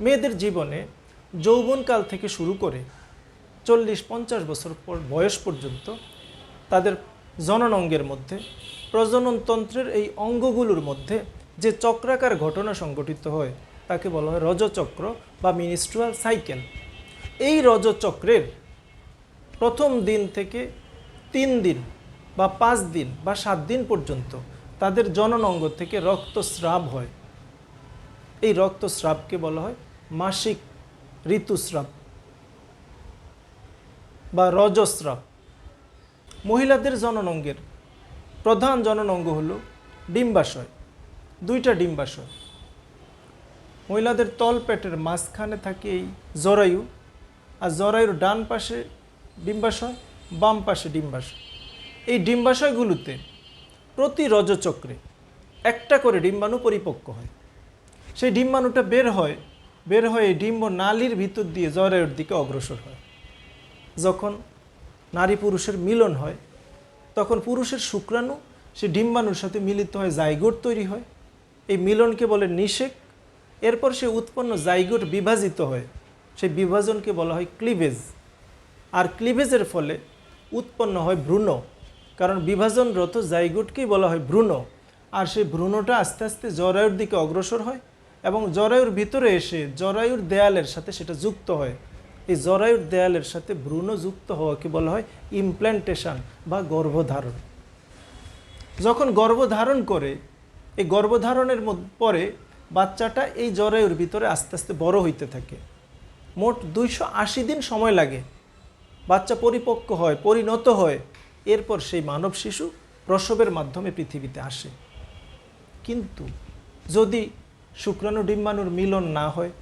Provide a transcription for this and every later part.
মেয়েদের জীবনে যৌবনকাল থেকে শুরু করে চল্লিশ, পঞ্চাশ বছর পর বয়স পর্যন্ত তাদের জনন অঙ্গের মধ্যে, প্রজননতন্ত্রের এই অঙ্গগুলোর মধ্যে যে চক্রাকার ঘটনা সংঘটিত হয়, তাকে বলা হয় রজচক্র বা মিনিস্ট্রুয়াল সাইকেল। এই রজচক্রের প্রথম দিন থেকে তিন দিন বা পাঁচ দিন বা সাত দিন পর্যন্ত তাদের জনন অঙ্গ থেকে রক্তস্রাব হয়। এই রক্তস্রাবকে বলা হয় মাসিক ঋতুস্রাব বা রজস্রাব। মহিলাদের জনন অঙ্গের প্রধান জনন অঙ্গ হল ডিম্বাশয়, দুইটা ডিম্বাশয়। মহিলাদের তলপেটের মাঝখানে থাকে এই জরায়ু আর জরায়ুর ডান পাশে ডিম্বাশয়, বাম পাশে ডিম্বাশয়। এই ডিম্বাশয়গুলোতে প্রতি রজচক্রে একটা করে ডিম্বাণু পরিপক্ক হয়। সেই ডিম্বাণুটা বের হয় বের হয়ে ডিম্ব নালীর ভিতর দিয়ে জরায়ুর দিকে অগ্রসর হয়। যখন নারী পুরুষের মিলন হয়, তখন পুরুষের শুক্রাণু সে ডিম্বাণুর সাথে মিলিত হয় জাইগোট তৈরি হয়। এই মিলনকে বলে নিষেক। এরপর সে উৎপন্ন জাইগোট বিভাজিত হয়। সেই বিভাজনকে বলা হয় ক্লিভেজ। আর ক্লিভেজের ফলে উৎপন্ন হয় ভ্রূণ। কারণ বিভাজনরত জাইগোটকেই বলা হয় ভ্রূণ। আর সেই ভ্রূণটা আস্তে আস্তে জরায়ুর দিকে অগ্রসর হয়। এবং জরায়ুর ভিতরে এসে জরায়ুর দেয়ালের সাথে সেটা যুক্ত হয়। এই জরায়ুর দেয়ালের সাথে ভ্রূণ যুক্ত হওয়াকে বলা হয়? ইমপ্ল্যান্টেশন বা গর্ভধারণ। যখন গর্ভধারণ করে, এই গর্ভধারণের পরে বাচ্চাটা এই জরায়ুর ভিতরে আস্তে আস্তে বড় হইতে থাকে। মোট দুইশো আশি দিন সময় লাগে। বাচ্চা পরিপক্ক হয়, পরিণত হয়, এরপর সেই মানব শিশু প্রসবের মাধ্যমে পৃথিবীতে আসে। কিন্তু যদি শুক্রাণু ডিম্বাণুর মিলন না হয়,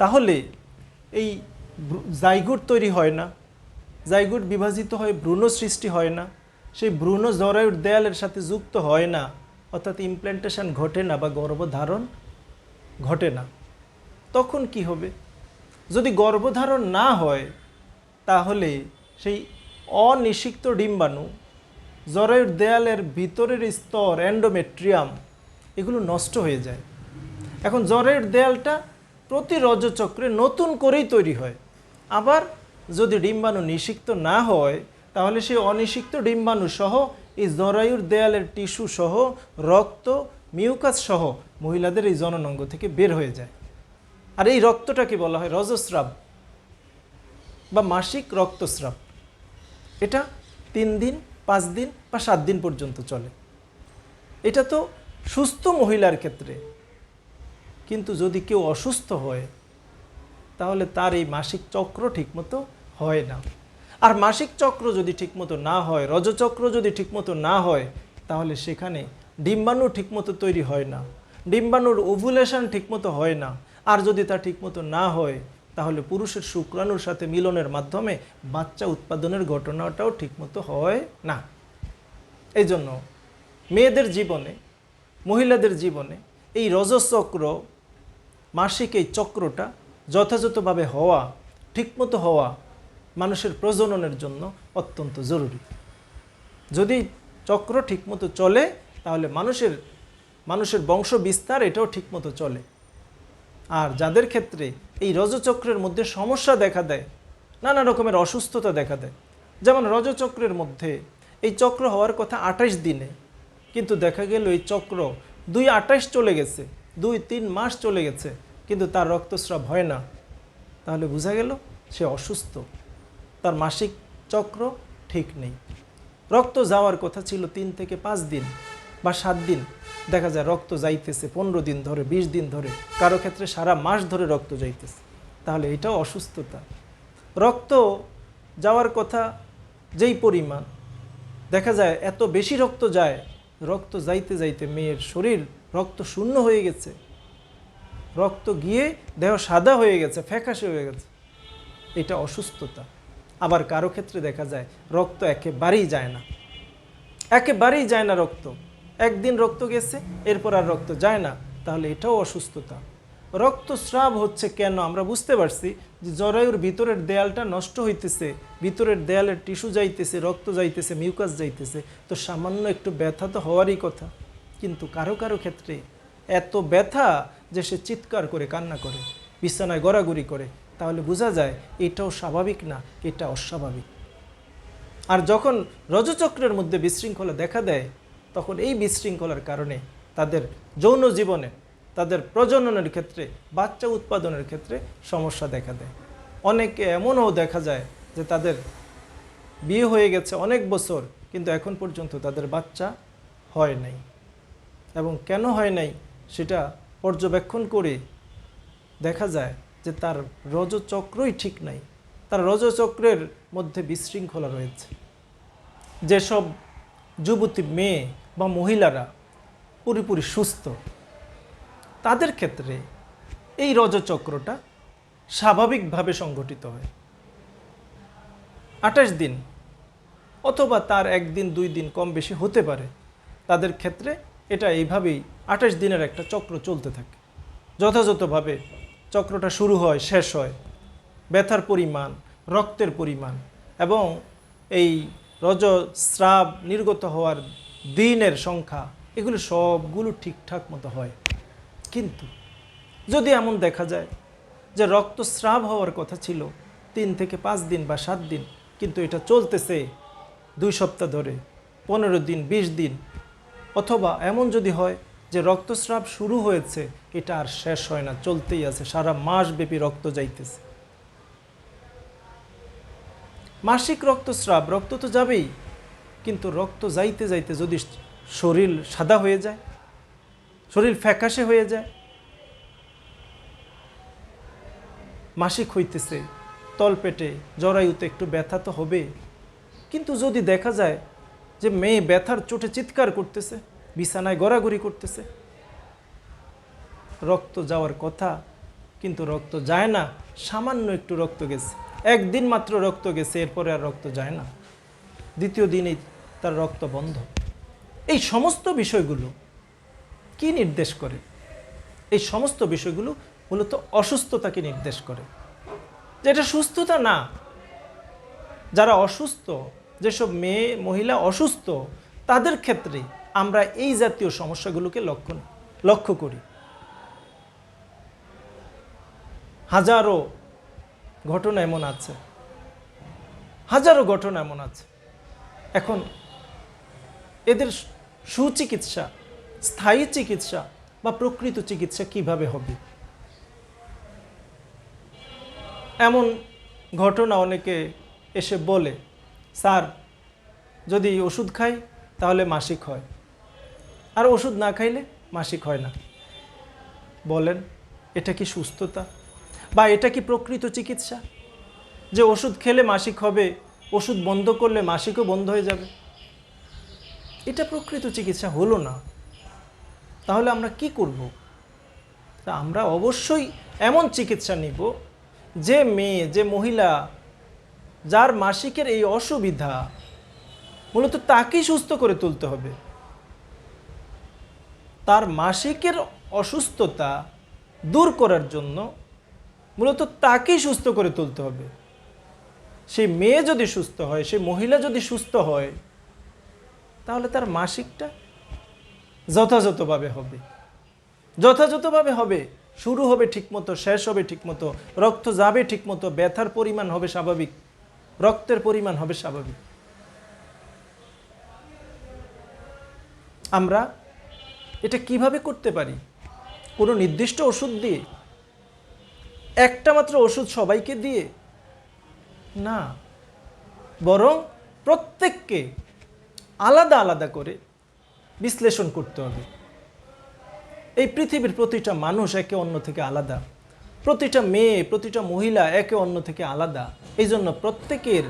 তাহলে এই জাইগুট তৈরি হয় না, জাইগুট বিভাজিত হয়, ভ্রূণ সৃষ্টি হয় না, সেই ভ্রূণ জরায়ুর দেয়ালের সাথে যুক্ত হয় না, অর্থাৎ ইমপ্ল্যান্টেশন ঘটে না বা গর্ভধারণ ঘটে না, তখন কি হবে? যদি গর্ভধারণ না হয়, তাহলে সেই অনিষিক্ত ডিম্বাণু জরায়ুর দেয়ালের ভিতরের স্তর অ্যান্ডোমেট্রিয়াম এগুলো নষ্ট হয়ে যায়। এখন জ্বরের দেয়ালটা প্রতি রজচক্রে নতুন করেই তৈরি হয়। আবার যদি ডিম্বাণু নিষিক্ত না হয়, তাহলে সেই অনিষিক্ত ডিম্বাণু সহ এই জরায়ুর দেয়ালের টিস্যু সহ রক্ত মিউকাস সহ মহিলাদের এই জননাঙ্গ থেকে বের হয়ে যায়। আর এই রক্তটাকে বলা হয় রজস্রাব বা মাসিক রক্তস্রাব। এটা তিন দিন, পাঁচ দিন বা সাত দিন পর্যন্ত চলে। এটা তো সুস্থ মহিলার ক্ষেত্রে। কিন্তু যদি কেউ অসুস্থ হয়, তাহলে তার এই মাসিক চক্র ঠিকমতো হয় না। আর মাসিক চক্র যদি ঠিকমতো না হয়, রজচক্র যদি ঠিকমতো না হয়, তাহলে সেখানে ডিম্বাণু ঠিকমতো তৈরি হয় না। ডিম্বাণুর ওভুলেশন ঠিকমতো হয় না। আর যদি তা ঠিকমতো না হয়, তাহলে পুরুষের শুক্রাণুর সাথে মিলনের মাধ্যমে বাচ্চা উৎপাদনের ঘটনাটাও ঠিকমতো হয় না। এই জন্য মেয়েদের জীবনে মহিলাদের জীবনে এই রজচক্র মাসিক এই চক্রটা যথাযথভাবে হওয়া, ঠিকমতো হওয়া মানুষের প্রজননের জন্য অত্যন্ত জরুরি। যদি চক্র ঠিকমতো চলে, তাহলে মানুষের মানুষের বংশ বিস্তার এটাও ঠিকমতো চলে। আর যাদের ক্ষেত্রে এই রজচক্রের মধ্যে সমস্যা দেখা দেয়, নানা রকমের অসুস্থতা দেখা দেয়, যেমন রজচক্রের মধ্যে এই চক্র হওয়ার কথা আঠাশ দিনে কিন্তু দেখা গেল এই চক্র দুই আঠাশ চলে গেছে, দুই তিন মাস চলে গেছে, কিন্তু তার রক্তস্রাব হয় না। তাহলে বোঝা গেল সে অসুস্থ। তার মাসিক চক্র ঠিক নেই। রক্ত যাওয়ার কথা ছিল তিন থেকে পাঁচ দিন বা সাত দিন। দেখা যায় রক্ত যাইতেছে পনেরো দিন ধরে, বিশ দিন ধরে। কারও ক্ষেত্রে সারা মাস ধরে রক্ত যাইতেছে। তাহলে এটাও অসুস্থতা। রক্ত যাওয়ার কথা যেই পরিমাণ, দেখা যায় এত বেশি রক্ত যায় রক্ত যাইতে যাইতে মেয়ের শরীর রক্ত শূন্য হয়ে গেছে। রক্ত গিয়ে দেহ সাদা হয়ে গেছে, ফ্যাকাশে হয়ে গেছে। এটা অসুস্থতা। আবার কারও ক্ষেত্রে দেখা যায়, রক্ত একেবারেই যায় না। একেবারেই যায় না রক্ত। একদিন রক্ত গেছে, এরপর আর রক্ত যায় না। তাহলে এটাও অসুস্থতা। রক্তস্রাব হচ্ছে কেন? আমরা বুঝতে পারছি যে জরায়ুর ভিতরের দেয়ালটা নষ্ট হইতেছে, ভিতরের দেয়ালের টিস্যু যাইতেছে, রক্ত যাইতেছে, মিউকাস যাইতেছে। তো সামান্য একটু ব্যথা তো হওয়ারই কথা। কিন্তু কারও কারও ক্ষেত্রে এত ব্যথা যে সে চিৎকার করে, কান্না করে, বিছানায় গড়াগড়ি করে, তাহলে বোঝা যায় এটাও স্বাভাবিক না, এটা অস্বাভাবিক। আর যখন রজচক্রের মধ্যে বিশৃঙ্খলা দেখা দেয়, তখন এই বিশৃঙ্খলার কারণে তাদের যৌন জীবনে তাদের প্রজননের ক্ষেত্রে, বাচ্চা উৎপাদনের ক্ষেত্রে সমস্যা দেখা দেয়। অনেকে এমনও দেখা যায় যে তাদের বিয়ে হয়ে গেছে অনেক বছর, কিন্তু এখন পর্যন্ত তাদের বাচ্চা হয় নাই। এবং কেন হয় নাই সেটা পর্যবেক্ষণ করে দেখা যায় যে তার রজচক্রই ঠিক নাই। তার রজচক্রের মধ্যে বিশৃঙ্খলা রয়েছে। যেসব যুবতী মেয়ে বা মহিলারা পুরোপুরি সুস্থ তাদের ক্ষেত্রে এই রজচক্রটা স্বাভাবিকভাবে সংঘটিত হয়। আঠাশ দিন অথবা তার একদিন, দুই দিন কম বেশি হতে পারে, তাদের ক্ষেত্রে এটা এইভাবেই আঠাশ দিনের একটা চক্র চলতে থাকে। যথাযথভাবে চক্রটা শুরু হয়, শেষ হয়, ব্যথার পরিমাণ, রক্তের পরিমাণ এবং এই রজস্রাব নির্গত হওয়ার দিনের সংখ্যা, এগুলো সবগুলো ঠিকঠাক মতো হয়। কিন্তু যদি এমন দেখা যায় যে রক্তস্রাব হওয়ার কথা ছিল, তিন থেকে পাঁচ দিন বা সাত দিন, কিন্তু এটা চলতেছে দুই সপ্তাহ ধরে, পনেরো দিন, বিশ দিন, অথবা এমন যদি হয় যে রক্তস্রাব শুরু হয়েছে, এটা আর শেষ হয় না, চলতেই আছে, সারা মাস ব্যাপী রক্ত যাইতেছে। মাসিক রক্তস্রাব, রক্ত তো যাবেই, কিন্তু রক্ত যাইতে যাইতে যদি শরীর সাদা হয়ে যায় শরীর ফ্যাকাশে হয়ে যায়। মাসিক হইতেছে, তলপেটে, জরায়ুতে একটু ব্যথা তো হবে। কিন্তু যদি দেখা যায় যে মেয়ে ব্যথার চোটে চিৎকার করতেছে, বিছানায় গড়াগড়ি করতেছে, রক্ত যাওয়ার কথা, কিন্তু রক্ত যায় না, সামান্য একটু রক্ত গেছে। একদিন মাত্র রক্ত গেছে, এরপরে আর রক্ত যায় না। দ্বিতীয় দিনেই তার রক্ত বন্ধ। এই সমস্ত বিষয়গুলো কি নির্দেশ করে? এই সমস্ত বিষয়গুলো মূলত অসুস্থতাকে নির্দেশ করে। যেটা সুস্থতা না, যারা অসুস্থ, যেসব মেয়ে, মহিলা অসুস্থ, তাদের ক্ষেত্রে আমরা এই জাতীয় সমস্যাগুলোকে লক্ষ্য লক্ষ্য করি। হাজারো ঘটনা এমন আছে। হাজারো ঘটনা এমন আছে। এখন এদের সুচিকিৎসা স্থায়ী চিকিৎসা বা প্রকৃত চিকিৎসা কীভাবে হবে? এমন ঘটনা অনেকে এসে বলে, স্যার, যদি ওষুধ খাই তাহলে মাসিক হয়। আর ওষুধ না খাইলে মাসিক হয় না। বলেন, এটা কি সুস্থতা? বা এটা কি প্রকৃত চিকিৎসা? যে ওষুধ খেলে মাসিক হবে, ওষুধ বন্ধ করলে মাসিকও বন্ধ হয়ে যাবে? এটা প্রকৃত চিকিৎসা হলো না। তাহলে আমরা কি করব? তা আমরা অবশ্যই এমন চিকিৎসা নিব যে মেয়ে, যে মহিলা যার মাসিকের এই অসুবিধা মূলত তাকেই সুস্থ করে তুলতে হবে। তার মাসিকের অসুস্থতা দূর করার জন্য মূলত তাকেই সুস্থ করে তুলতে হবে। সেই মেয়ে যদি সুস্থ হয়, সে মহিলা যদি সুস্থ হয়, তাহলে তার মাসিকটা যথাযথভাবে হবে। যথাযথভাবে হবে, শুরু হবে ঠিকমতো, শেষ হবে ঠিকমতো, রক্ত যাবে ঠিকমতো, ব্যথার পরিমাণ হবে স্বাভাবিক, রক্তের পরিমাণ হবে স্বাভাবিক। আমরা এটা কীভাবে করতে পারি? কোনো নির্দিষ্ট ওষুধ দিয়ে? একটা মাত্র ওষুধ সবাইকে দিয়ে? না। বরং প্রত্যেককে আলাদা আলাদা করে বিশ্লেষণ করতে হবে। এই পৃথিবীর প্রতিটা মানুষ একে অন্য থেকে আলাদা। প্রতিটা মেয়ে, প্রতিটা মহিলা একে অন্য থেকে আলাদা। এই জন্য প্রত্যেকের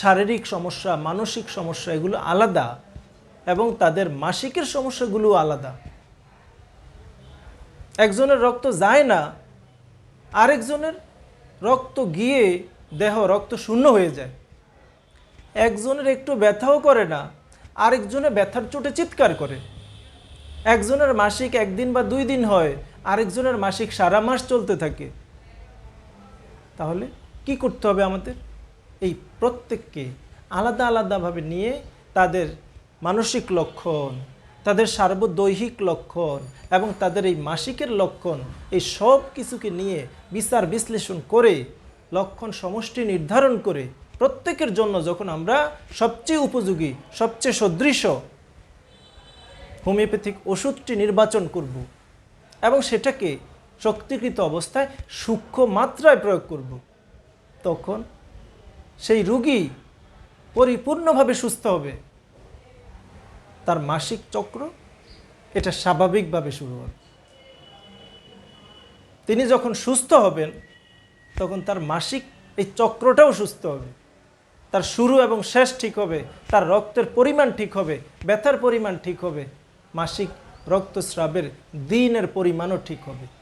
শারীরিক সমস্যা, মানসিক সমস্যা এগুলো আলাদা এবং তাদের মাসিকের সমস্যাগুলো আলাদা। একজনের রক্ত যায় না, আরেকজনের রক্ত গিয়ে দেহ, রক্ত শূন্য হয়ে যায়। একজনের একটু ব্যথাও করে না আরেকজনে ব্যথার চোটে চিৎকার করে। একজনের মাসিক একদিন বা দুই দিন হয়, আরেকজনের মাসিক সারা মাস চলতে থাকে। তাহলে কি করতে হবে আমাদের? এই প্রত্যেককে আলাদা আলাদাভাবে নিয়ে তাদের মানসিক লক্ষণ, তাদের সার্বদৈহিক লক্ষণ এবং তাদের এই মাসিকের লক্ষণ, এই সব কিছুকে নিয়ে বিচার বিশ্লেষণ করে, লক্ষণ সমষ্টি নির্ধারণ করে প্রত্যেকের জন্য যখন আমরা সবচেয়ে উপযোগী, সবচেয়ে সদৃশ হোমিওপ্যাথিক ওষুধটি নির্বাচন করব এবং সেটাকে শক্তিকৃত অবস্থায় সূক্ষ্ম মাত্রায় প্রয়োগ করব, তখন সেই রুগী পরিপূর্ণভাবে সুস্থ হবে। তার মাসিক চক্র এটা স্বাভাবিকভাবে শুরু হবে। তিনি যখন সুস্থ হবেন, তখন তার মাসিক এই চক্রটাও সুস্থ হবে। তার শুরু এবং শেষ ঠিক হবে, তার রক্তের পরিমাণ ঠিক হবে, ব্যথার পরিমাণ ঠিক হবে, মাসিক রক্তস্রাবের দিনের পরিমাণও ঠিক হবে।